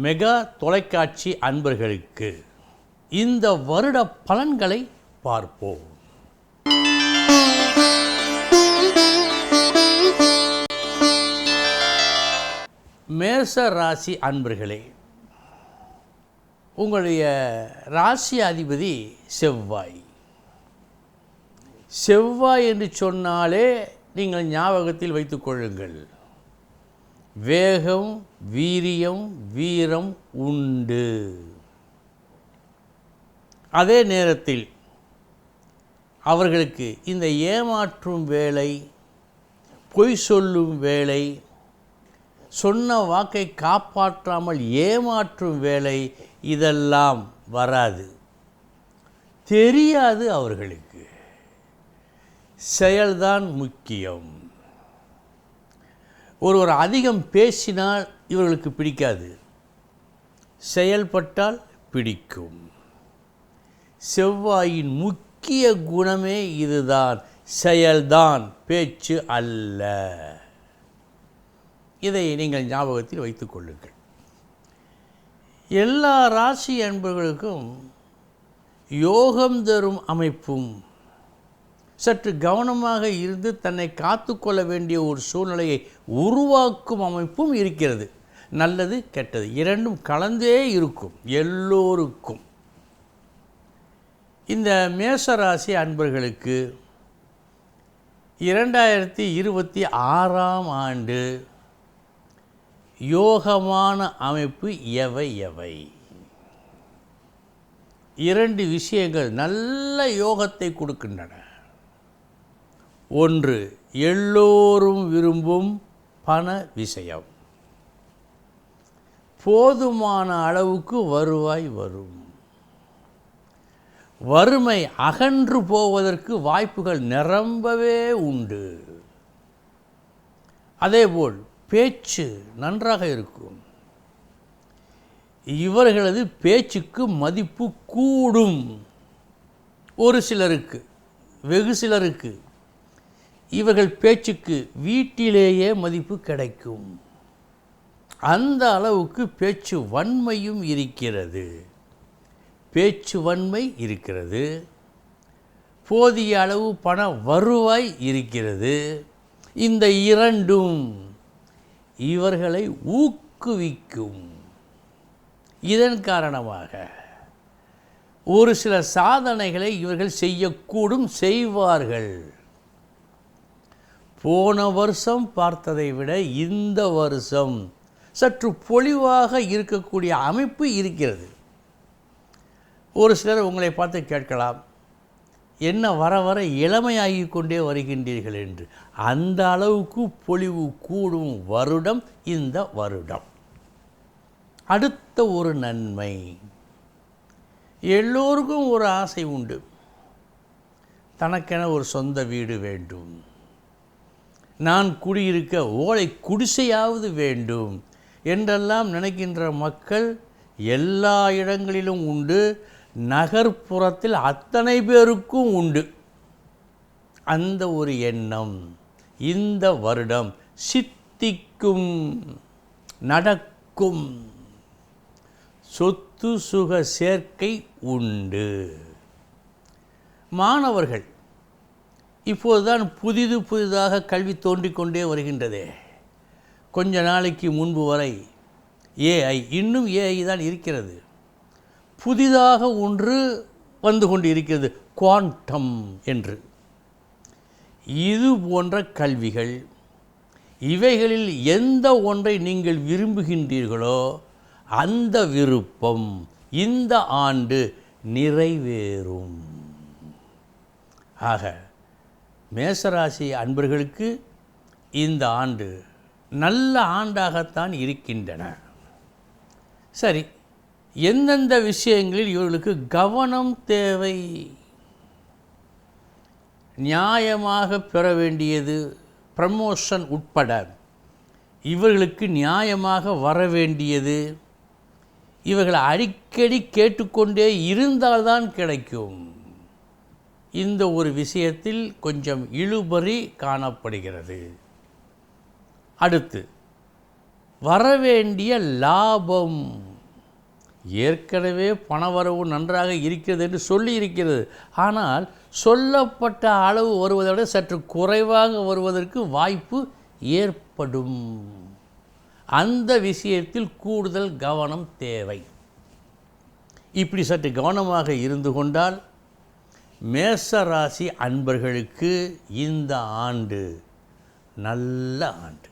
Mega தொலைக்காட்சி அன்பர்களுக்கு இந்த வருட பலன்களை பார்ப்போம். மேச ராசி அன்பர்களே உங்களுடைய ராசி அதிபதி செவ்வாய். செவ்வாய் என்று சொன்னாலே நீங்கள் ஞாபகத்தில் வைத்துக் கொள்ளுங்கள். வேகம் வீரியம் வீரம் உண்டு. அதே நேரத்தில் அவர்களுக்கு இந்த ஏமாற்றும் வேலை பொய் சொல்லும் வேலை சொன்ன வாக்கை காப்பாற்றாமல் ஏமாற்றும் வேலை இதெல்லாம் வராது. தெரியாது அவர்களுக்கு. செயல்தான் முக்கியம். ஒருவர் அதிகம் பேசினால் இவர்களுக்கு பிடிக்காது. செயல்பட்டால் பிடிக்கும். செவ்வாயின் முக்கிய குணமே இதுதான். செயல்தான் பேச்சு அல்ல. இதை நீங்கள் ஞாபகத்தில் வைத்துக் கொள்ளுங்கள். எல்லா ராசி அன்பர்களுக்கும் யோகம் தரும் அமைப்பும் சற்று கவனமாக இருந்து தன்னை காத்து கொள்ள வேண்டிய ஒரு சூழ்நிலையை உருவாக்கும் அமைப்பும் இருக்கிறது. நல்லது கெட்டது இரண்டும் கலந்தே இருக்கும் எல்லோருக்கும். இந்த மேசராசி அன்பர்களுக்கு இரண்டாயிரத்தி இருபத்தி ஆறாம் ஆண்டு யோகமான அமைப்பு எவை எவை? இரண்டு விஷயங்கள் நல்ல யோகத்தை கொடுக்கின்றன. ஒன்று எல்லோரும் விரும்பும் பண விஷயம். போதுமான அளவுக்கு வருவாய் வரும். வறுமை அகன்று போவதற்கு வாய்ப்புகள் நிரம்பவே உண்டு. அதேபோல் பேச்சு நன்றாக இருக்கும். இவர்களது பேச்சுக்கு மதிப்பு கூடும். ஒரு சிலருக்கு வெகு சிலருக்கு இவர்கள் பேச்சுக்கு வீட்டிலேயே மதிப்பு கிடைக்கும். அந்த அளவுக்கு பேச்சு வன்மையும் இருக்கிறது. பேச்சு வன்மை இருக்கிறது. போதிய அளவு பண வருவாய் இருக்கிறது. இந்த இரண்டும் இவர்களை ஊக்குவிக்கும். இதன் காரணமாக ஒரு சில சாதனைகளை இவர்கள் செய்யக்கூடும் செய்வார்கள். போன வருஷம் பார்த்ததை விட இந்த வருஷம் சற்று பொலிவாக இருக்கக்கூடிய அமைப்பு இருக்கிறது. ஒரு சிலர் உங்களை பார்த்து கேட்கலாம் என்ன வர வர இளமையாகி கொண்டே வருகின்றீர்கள் என்று. அந்த அளவுக்கு பொலிவு கூடும் வருடம் இந்த வருடம். அடுத்த ஒரு நன்மை எல்லோருக்கும் ஒரு ஆசை உண்டு. தனக்கென ஒரு சொந்த வீடு வேண்டும். நான் குடியிருக்க ஓலை குடிசையாவது வேண்டும் என்றெல்லாம் நினைக்கின்ற மக்கள் எல்லா இடங்களிலும் உண்டு. நகர்ப்புறத்தில் அத்தனை பேருக்கும் உண்டு. அந்த ஒரு எண்ணம் இந்த வருடம் சித்திக்கும் நடக்கும். சொத்து சுக சேர்க்கை உண்டு. மாணவர்கள் இப்போதுதான் புதிது புதிதாக கல்வி தோன்றிக்கொண்டே வருகின்றதே. கொஞ்ச நாளைக்கு முன்பு வரை ஏஐ இன்னும் ஏஐ தான் இருக்கிறது. புதிதாக ஒன்று வந்து கொண்டு இருக்கிறது குவாண்டம் என்று. இது போன்ற கல்விகள் இவைகளில் எந்த ஒன்றை நீங்கள் விரும்புகின்றீர்களோ அந்த விருப்பம் இந்த ஆண்டு நிறைவேறும். ஆக மேசராசி அன்பர்களுக்கு இந்த ஆண்டு நல்ல ஆண்டாகத்தான் இருக்கின்றன. சரி எந்தெந்த விஷயங்களில் இவர்களுக்கு கவனம் தேவை? நியாயமாக பெற வேண்டியது ப்ரமோஷன் உட்பட இவர்களுக்கு நியாயமாக வர வேண்டியது. இவர்கள் அடிக்கடி கேட்டுக்கொண்டே இருந்தால்தான் கிடைக்கும். இந்த ஒரு விஷயத்தில் கொஞ்சம் இழுபறி காணப்படுகிறது. அடுத்து வரவேண்டிய லாபம். ஏற்கனவே பணவரவு நன்றாக இருக்கிறது என்று சொல்லி இருக்கிறது. ஆனால் சொல்லப்பட்ட அளவு வருவதை விட சற்று குறைவாக வருவதற்கு வாய்ப்பு ஏற்படும். அந்த விஷயத்தில் கூடுதல் கவனம் தேவை. இப்படி சற்று கவனமாக இருந்து கொண்டால் மேச ராசி அன்பர்களுக்கு இந்த ஆண்டு நல்ல ஆண்டு.